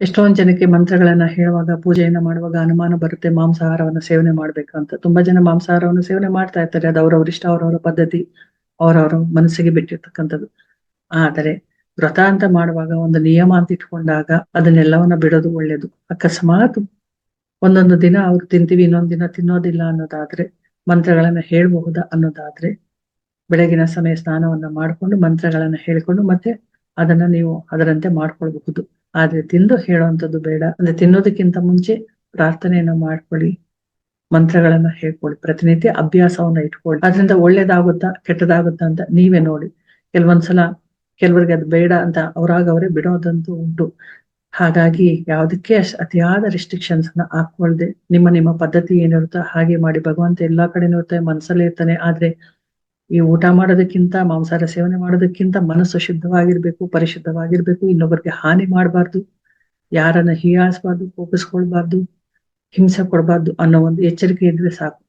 ಎಷ್ಟೊಂದ್ ಜನಕ್ಕೆ ಮಂತ್ರಗಳನ್ನ ಹೇಳುವಾಗ, ಪೂಜೆಯನ್ನ ಮಾಡುವಾಗ ಅನುಮಾನ ಬರುತ್ತೆ, ಮಾಂಸಾಹಾರವನ್ನ ಸೇವನೆ ಮಾಡ್ಬೇಕಂತ ತುಂಬಾ ಜನ ಮಾಂಸಾಹಾರವನ್ನು ಸೇವನೆ ಮಾಡ್ತಾ ಇರ್ತಾರೆ. ಅದು ಅವ್ರವ್ರ ಇಷ್ಟ, ಅವ್ರವ್ರ ಪದ್ಧತಿ, ಅವ್ರವ್ರ ಮನಸ್ಸಿಗೆ ಬಿಟ್ಟಿರ್ತಕ್ಕಂಥದ್ದು. ಆದರೆ ವ್ರತ ಅಂತ ಮಾಡುವಾಗ ಒಂದು ನಿಯಮ ಅಂತ ಇಟ್ಕೊಂಡಾಗ ಅದನ್ನೆಲ್ಲವನ್ನ ಬಿಡೋದು ಒಳ್ಳೇದು. ಅಕಸ್ಮಾತ್ ಒಂದೊಂದು ದಿನ ಅವ್ರು ತಿಂತೀವಿ, ಇನ್ನೊಂದ್ ದಿನ ತಿನ್ನೋದಿಲ್ಲ ಅನ್ನೋದಾದ್ರೆ, ಮಂತ್ರಗಳನ್ನ ಹೇಳಬಹುದಾ ಅನ್ನೋದಾದ್ರೆ, ಬೆಳಗಿನ ಸಮಯ ಸ್ನಾನವನ್ನ ಮಾಡ್ಕೊಂಡು ಮಂತ್ರಗಳನ್ನ ಹೇಳ್ಕೊಂಡು ಮತ್ತೆ ಅದನ್ನ ನೀವು ಅದರಂತೆ ಮಾಡ್ಕೊಳ್ಬಹುದು. ಆದ್ರೆ ತಿಂದು ಹೇಳುವಂಥದ್ದು ಬೇಡ. ಅಂದ್ರೆ ತಿನ್ನೋದಕ್ಕಿಂತ ಮುಂಚೆ ಪ್ರಾರ್ಥನೆಯನ್ನ ಮಾಡ್ಕೊಳ್ಳಿ, ಮಂತ್ರಗಳನ್ನ ಹೇಳ್ಕೊಳ್ಳಿ, ಪ್ರತಿನಿತ್ಯ ಅಭ್ಯಾಸವನ್ನ ಇಟ್ಕೊಳ್ಳಿ. ಅದರಿಂದ ಒಳ್ಳೇದಾಗುತ್ತಾ ಕೆಟ್ಟದಾಗುತ್ತಾ ಅಂತ ನೀವೇ ನೋಡಿ. ಕೆಲವೊಂದ್ಸಲ ಕೆಲವರಿಗೆ ಅದು ಬೇಡ ಅಂತ ಅವ್ರಾಗ ಅವರೇ ಬಿಡೋದಂತೂ ಉಂಟು. ಹಾಗಾಗಿ ಯಾವುದಕ್ಕೆ ಅತಿಯಾದ ರಿಸ್ಟ್ರಿಕ್ಷನ್ಸ್ ಅನ್ನ ಹಾಕೊಳ್ದೆ ನಿಮ್ಮ ನಿಮ್ಮ ಪದ್ಧತಿ ಏನಿರುತ್ತೋ ಹಾಗೆ ಮಾಡಿ. ಭಗವಂತ ಎಲ್ಲಾ ಕಡೆನೂ ಇರ್ತಾನೆ ಮನಸ್ಸಲ್ಲೇ ಇರ್ತಾನೆ. ಆದ್ರೆ ಈ ಊಟ ಮಾಡೋದಕ್ಕಿಂತ ಮಾಂಸಾಹಾರ ಸೇವನೆ ಮಾಡೋದಕ್ಕಿಂತ ಮನಸ್ಸು ಶುದ್ಧವಾಗಿರ್ಬೇಕು, ಪರಿಶುದ್ಧವಾಗಿರ್ಬೇಕು, ಇನ್ನೊಬ್ಬರಿಗೆ ಹಾನಿ ಮಾಡಬಾರ್ದು, ಯಾರನ್ನ ಹೀಯಾಳಿಸಬಾರ್ದು, ಕೋಪಿಸ್ಕೊಳ್ಬಾರ್ದು, ಹಿಂಸೆ ಕೊಡಬಾರ್ದು ಅನ್ನೋ ಒಂದು ಎಚ್ಚರಿಕೆ ಇದ್ರೆ ಸಾಕು.